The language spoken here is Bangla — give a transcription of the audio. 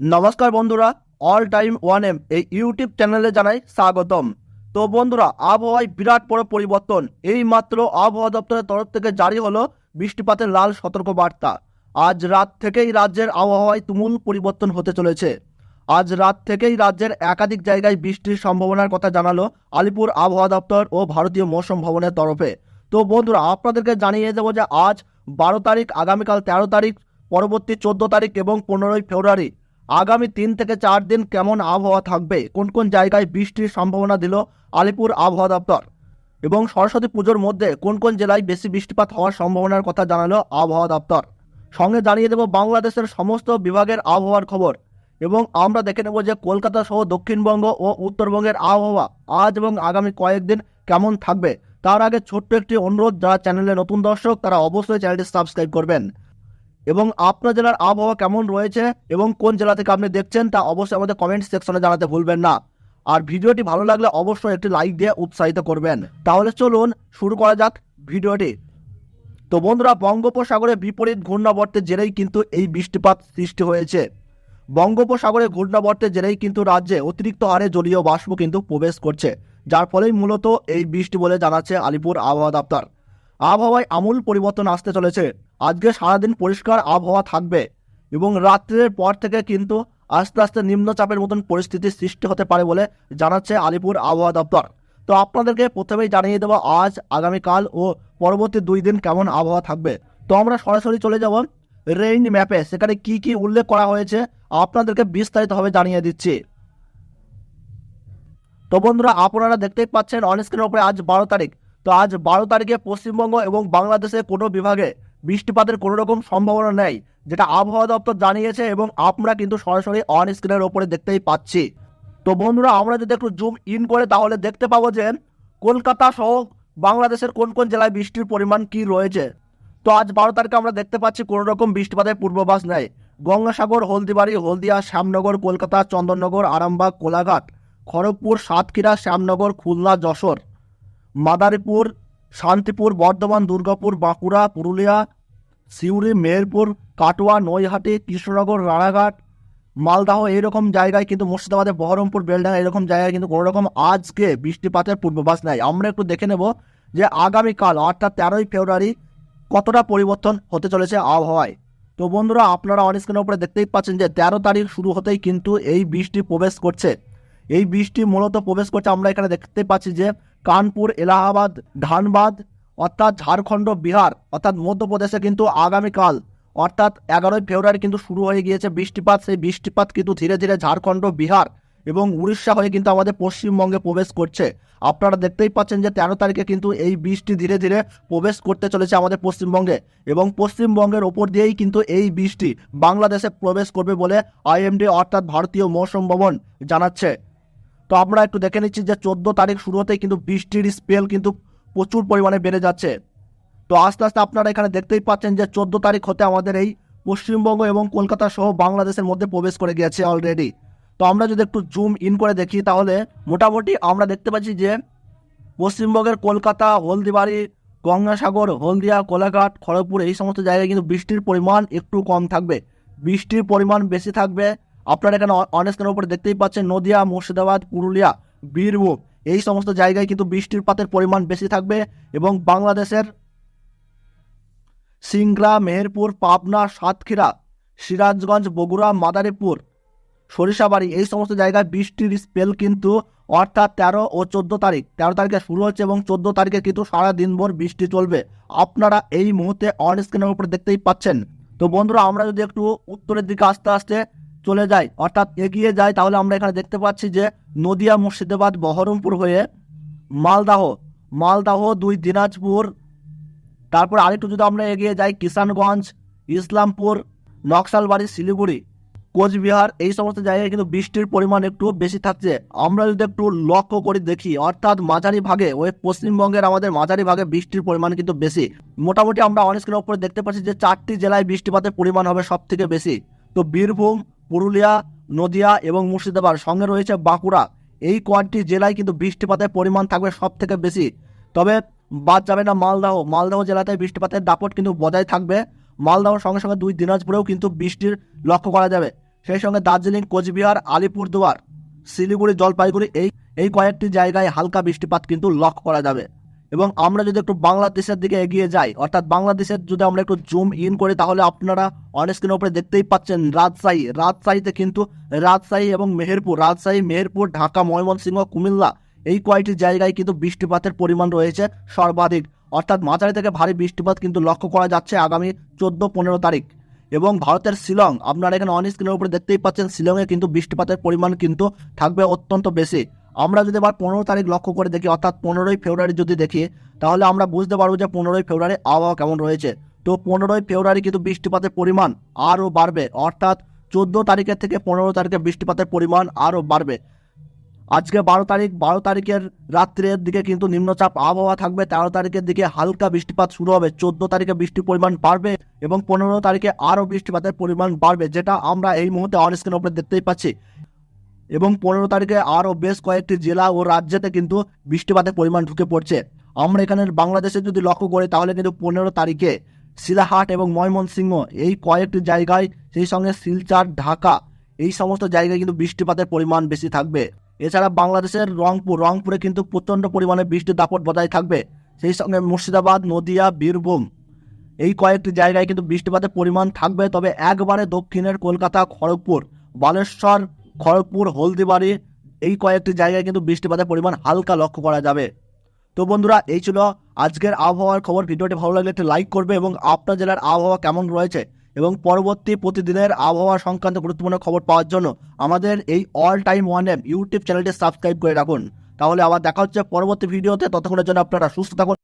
নমস্কার বন্ধুরা অল টাইম ওয়ান এম এই ইউটিউব চ্যানেলে জানাই স্বাগতম। তো বন্ধুরা, আবহাওয়ায় বিরাট বড় পরিবর্তন। এই মাত্র আবহাওয়া দপ্তরের তরফ থেকে জারি হলো বৃষ্টিপাতের লাল সতর্ক বার্তা আজ রাত থেকেই রাজ্যের আবহাওয়ায় তুমুল পরিবর্তন হতে চলেছে। আজ রাত থেকেই রাজ্যের একাধিক জায়গায় বৃষ্টির সম্ভাবনার কথা জানালো আলিপুর আবহাওয়া দপ্তর ও ভারতীয় মৌসুম ভবনের তরফে। তো বন্ধুরা, আপনাদেরকে জানিয়ে দেবো যে আজ বারো তারিখ, আগামীকাল তেরো তারিখ, পরবর্তী চোদ্দ তারিখ এবং পনেরোই ফেব্রুয়ারি আগামী তিন থেকে চার দিন কেমন আবহাওয়া থাকবে? কোন কোন জায়গায় বৃষ্টির সম্ভাবনা দিল? আলিপুর আবহাওয়া দপ্তর। এবং সরস্বতী পুজোর মধ্যে কোন কোন জেলায় বেশি বৃষ্টিপাত হওয়ার সম্ভাবনার কথা জানালো আবহাওয়া দপ্তর। সঙ্গে জানিয়ে দেব বাংলাদেশের সমস্ত বিভাগের আবহাওয়ার খবর। এবং আমরা দেখে নেব যে কলকাতা সহ দক্ষিণবঙ্গ ও উত্তরবঙ্গের আবহাওয়া আজ এবং আগামী কয়েকদিন কেমন থাকবে। তার আগে ছোট্ট একটি অনুরোধ, যারা চ্যানেলে নতুন দর্শক, তারা অবশ্যই চ্যানেলটি সাবস্ক্রাইব করবেন। এবং আপনার জেলার আবহাওয়া কেমন রয়েছে এবং কোন জেলা থেকে আপনি দেখছেন তা অবশ্যই আমাদের কমেন্ট সেকশনে জানাতে ভুলবেন না। আর ভিডিওটি ভালো লাগলে অবশ্যই একটি লাইক দিয়ে উৎসাহিত করবেন। তাহলে চলুন শুরু করা যাক ভিডিওটি। তো বন্ধুরা, বঙ্গোপসাগরে বিপরীত ঘূর্ণাবর্তের জেরেই কিন্তু এই বৃষ্টিপাত সৃষ্টি হয়েছে। বঙ্গোপসাগরে ঘূর্ণাবর্তের জেরেই কিন্তু রাজ্যে অতিরিক্ত হারে জলীয় বাষ্প কিন্তু প্রবেশ করছে, যার ফলেই মূলত এই বৃষ্টি বলে জানাচ্ছে আলিপুর আবহাওয়া দপ্তর। আবহাওয়ায় আমূল পরিবর্তন আসতে চলেছে। আজকে সারাদিন পরিষ্কার আবহাওয়া থাকবে এবং রাত্রের পর থেকে কিন্তু আস্তে আস্তে নিম্নচাপের মতন পরিস্থিতির সৃষ্টি হতে পারে বলে জানাচ্ছে আলিপুর আবহাওয়া দপ্তর। তো আপনাদেরকে প্রথমেই জানিয়ে দেবো আজ, আগামীকাল ও পরবর্তী দুই দিন কেমন আবহাওয়া থাকবে। তো আমরা সরাসরি চলে যাব রেইন ম্যাপে। সেখানে কি কি উল্লেখ করা হয়েছে আপনাদেরকে বিস্তারিতভাবে জানিয়ে দিচ্ছি। তো বন্ধুরা, আপনারা দেখতেই পাচ্ছেন, অন স্ক্রিনের উপরে আজ বারো তারিখ। তো আজ বারো তারিখে পশ্চিমবঙ্গ এবং বাংলাদেশের কোনো বিভাগে বৃষ্টিপাতের কোনো রকম সম্ভাবনা নেই, যেটা আবহাওয়া দপ্তর জানিয়েছে এবং আমরা কিন্তু সরাসরি অন স্ক্রিনের ওপরে দেখতেই পাচ্ছি। তো বন্ধুরা, আমরা যদি একটু জুম ইন করে তাহলে দেখতে পাবো যে কলকাতা সহ বাংলাদেশের কোন কোন জেলায় বৃষ্টির পরিমাণ কি রয়েছে। তো আজ বারো তারিখে আমরা দেখতে পাচ্ছি কোনো রকম বৃষ্টিপাতের পূর্বাভাস নেই। গঙ্গাসাগর, হলদিবাড়ি, হলদিয়া, শ্যামনগর, কলকাতা, চন্দননগর, আরামবাগ, কোলাঘাট, খড়গপুর, সাতক্ষীরা, শ্যামনগর, খুলনা, যশোর, মাদারীপুর শান্তিপুর, বর্ধমান, দুর্গাপুর, বাঁকুড়া, পুরুলিয়া, সিউড়ি, মেহেরপুর, কাটোয়া, নৈহাটি, কৃষ্ণনগর, রানাঘাট, মালদাহ এইরকম জায়গায় কিন্তু মুর্শিদাবাদের বহরমপুর, বেলডাঙ্গা এরকম জায়গায় কিন্তু কোনো রকম আজকে বৃষ্টিপাতের পূর্বাভাস নেই। আমরা একটু দেখে নেব যে আগামীকাল, অর্থাৎ তেরোই ফেব্রুয়ারি, কতটা পরিবর্তন হতে চলেছে আবহাওয়ায়। তো বন্ধুরা, আপনারা অন স্ক্রিনের উপরে দেখতেই পাচ্ছেন যে তেরো তারিখ শুরু হতেই কিন্তু এই বৃষ্টি প্রবেশ করছে। এই বৃষ্টি মূলত প্রবেশ করছে, আমরা এখানে দেখতে পাচ্ছি যে কানপুর, এলাহাবাদ, ধানবাদ, অর্থাৎ ঝাড়খণ্ড, বিহার, অর্থাৎ মধ্যপ্রদেশে কিন্তু আগামীকাল, অর্থাৎ এগারোই ফেব্রুয়ারি কিন্তু শুরু হয়ে গিয়েছে বৃষ্টিপাত। সেই বৃষ্টিপাত কিন্তু ধীরে ধীরে ঝাড়খণ্ড, বিহার এবং উড়িষ্যা হয়ে কিন্তু আমাদের পশ্চিমবঙ্গে প্রবেশ করছে। আপনারা দেখতেই পাচ্ছেন যে তেরো তারিখে কিন্তু এই বৃষ্টি ধীরে ধীরে প্রবেশ করতে চলেছে আমাদের পশ্চিমবঙ্গে এবং পশ্চিমবঙ্গের ওপর দিয়েই কিন্তু এই বৃষ্টি বাংলাদেশে প্রবেশ করবে বলে আইএমডি, অর্থাৎ ভারতীয় মৌসুম ভবন, জানাচ্ছে। তো আমরা একটু দেখে নিচ্ছি যে চোদ্দ তারিখ শুরু হতেই কিন্তু বৃষ্টির স্পেল কিন্তু প্রচুর পরিমাণে বেড়ে যাচ্ছে। তো আস্তে আস্তে আপনারা এখানে দেখতেই পাচ্ছেন যে চোদ্দ তারিখ হতে আমাদের এই পশ্চিমবঙ্গ এবং কলকাতা সহ বাংলাদেশের মধ্যে প্রবেশ করে গিয়েছে অলরেডি তো আমরা যদি একটু জুম ইন করে দেখি, তাহলে মোটামুটি আমরা দেখতে পাচ্ছি যে পশ্চিমবঙ্গের কলকাতা, হলদিবাড়ি, গঙ্গাসাগর, হলদিয়া, কোলাঘাট, খড়গপুর এই সমস্ত জায়গায় কিন্তু বৃষ্টির পরিমাণ একটু কম থাকবে। বৃষ্টির পরিমাণ বেশি থাকবে। আপনারা এখানে অনেস্কের উপরে দেখতেই পাচ্ছেন নদিয়া, মুর্শিদাবাদ, পুরুলিয়া, বীরভূম। এই সমস্ত জায়গায় কিন্তু বৃষ্টির পাতের পরিমাণ বেশি থাকবে এবং বাংলাদেশের সিংড়া, মেহেরপুর, পাবনা, সাতক্ষীরা, সিরাজগঞ্জ, বগুড়া, মাদারীপুর, সরিষাবাড়ি এই সমস্ত জায়গায় বৃষ্টির স্পেল কিন্তু অর্থাৎ তেরো ও চোদ্দ তারিখ। তেরো তারিখে শুরু হচ্ছে এবং চোদ্দ তারিখে কিন্তু সারা দিনভর বৃষ্টি চলবে। আপনারা এই মুহূর্তে অন স্ক্রিনের উপরে দেখতেই পাচ্ছেন। তো বন্ধুরা, আমরা যদি একটু উত্তরের দিকে আস্তে আস্তে চলে যায়, অর্থাৎ এগিয়ে যাই তাহলে আমরা এখানে দেখতে পাচ্ছি যে নদিয়া মুর্শিদাবাদ বহরমপুর হয়ে মালদাহ মালদাহ, দুই দিনাজপুর। তারপর আরেকটু যদি আমরা এগিয়ে যাই, কিষানগঞ্জ, ইসলামপুর, নকশালবাড়ি, শিলিগুড়ি, কোচবিহার, এই সমস্ত জায়গায় কিন্তু বৃষ্টির পরিমাণ একটু বেশি থাকছে। আমরা যদি একটু লক্ষ্য করে দেখি, অর্থাৎ মাঝারি ভাগে ওই পশ্চিমবঙ্গের আমাদের মাঝারি ভাগে বৃষ্টির পরিমাণ কিন্তু বেশি। মোটামুটি আমরা অনেক স্ক্রিনের উপরে দেখতে পাচ্ছি যে চারটি জেলায় বৃষ্টিপাতের পরিমাণ হবে সব থেকে বেশি। তো বীরভূম পুরুলিয়া, নদিয়া এবং মুর্শিদাবাদ সঙ্গে রয়েছে বাঁকুড়া। এই কয়েকটি জেলায় কিন্তু বৃষ্টিপাতের পরিমাণ থাকবে সব থেকে বেশি। তবে বাদ যাবে না মালদাহ। মালদাহ জেলাতে বৃষ্টিপাতের দাপট কিন্তু বজায় থাকবে। মালদাহর সঙ্গে সঙ্গে দুই দিনাজপুরেও কিন্তু বৃষ্টির লক্ষ্য করা যাবে। সেই সঙ্গে দার্জিলিং, কোচবিহার, আলিপুরদুয়ার, শিলিগুড়ি, জলপাইগুড়ি এই এই কয়েকটি জায়গায় হালকা বৃষ্টিপাত কিন্তু লক্ষ্য করা যাবে। এবং আমরা যদি একটু বাংলাদেশের দিকে এগিয়ে যাই, অর্থাৎ বাংলাদেশের যদি আমরা একটু জুম ইন করি, তাহলে আপনারা অনেক স্ক্রিনের উপরে দেখতেই পাচ্ছেন রাজশাহী। রাজশাহীতে কিন্তু রাজশাহী এবং মেহেরপুর, রাজশাহী, মেহেরপুর, ঢাকা, ময়মনসিংহ, কুমিল্লা এই কয়েকটি জায়গায় কিন্তু বৃষ্টিপাতের পরিমাণ রয়েছে সর্বাধিক। অর্থাৎ মাঝারি থেকে ভারী বৃষ্টিপাত কিন্তু লক্ষ্য করা যাচ্ছে আগামী চোদ্দ, পনেরো তারিখ। এবং ভারতের শিলং, আপনারা এখানে অন স্ক্রিনের উপরে দেখতেই পাচ্ছেন শিলংয়ে কিন্তু বৃষ্টিপাতের পরিমাণ কিন্তু থাকবে অত্যন্ত বেশি। আমরা যদি আবার পনেরো তারিখ লক্ষ্য করে দেখি, অর্থাৎ পনেরোই ফেব্রুয়ারি যদি দেখি, তাহলে আমরা বুঝতে পারব যে পনেরোই ফেব্রুয়ারি আবহাওয়া কেমন রয়েছে। তো পনেরোই ফেব্রুয়ারি কিন্তু বৃষ্টিপাতের পরিমাণ আরও বাড়বে, অর্থাৎ চোদ্দ তারিখের থেকে পনেরো তারিখে বৃষ্টিপাতের পরিমাণ আরও বাড়বে। আজকে বারো তারিখ, বারো তারিখের রাত্রের দিকে কিন্তু নিম্নচাপ আবহাওয়া থাকবে, তেরো তারিখের দিকে হালকা বৃষ্টিপাত শুরু হবে, চোদ্দ তারিখে বৃষ্টির পরিমাণ বাড়বে এবং পনেরো তারিখে আরও বৃষ্টিপাতের পরিমাণ বাড়বে, যেটা আমরা এই মুহূর্তে অন উপরে দেখতেই পাচ্ছি। এবং পনেরো তারিখে আরও বেশ কয়েকটি জেলা ও রাজ্যেতে কিন্তু বৃষ্টিপাতের পরিমাণ ঢুকে পড়ছে। আমরা এখানে বাংলাদেশে যদি লক্ষ্য করি, তাহলে কিন্তু পনেরো তারিখে শিলাহাট এবং ময়মনসিংহ এই কয়েকটি জায়গায়, সেই সঙ্গে শিলচর, ঢাকা, এই সমস্ত জায়গায় কিন্তু বৃষ্টিপাতের পরিমাণ বেশি থাকবে। এছাড়া বাংলাদেশের রংপুর, রংপুরে কিন্তু প্রচণ্ড পরিমাণে বৃষ্টির দাপট বজায় থাকবে। সেই সঙ্গে মুর্শিদাবাদ, নদিয়া, বীরভূম, এই কয়েকটি জায়গায় কিন্তু বৃষ্টিপাতের পরিমাণ থাকবে। তবে একবারে দক্ষিণের কলকাতা, খড়গপুর, বালেশ্বর খড়গপুর, হলদিবাড়ি এই কয়েকটি জায়গায় কিন্তু বৃষ্টিপাতের পরিমাণ হালকা লক্ষ্য করা যাবে। তো বন্ধুরা, এই ছিল আজকের আবহাওয়ার খবর। ভিডিওটি ভালো লাগলে একটি লাইক করবে এবং আপনার জেলার আবহাওয়া কেমন রয়েছে এবং পরবর্তী প্রতিদিনের আবহাওয়া সংক্রান্ত গুরুত্বপূর্ণ খবর পাওয়ার জন্য আমাদের এই all time one M YouTube চ্যানেলটি সাবস্ক্রাইব করে রাখুন। তাহলে আবার দেখা হচ্ছে পরবর্তী ভিডিওতে। ততক্ষণের জন্য আপনারা সুস্থ থাকুন।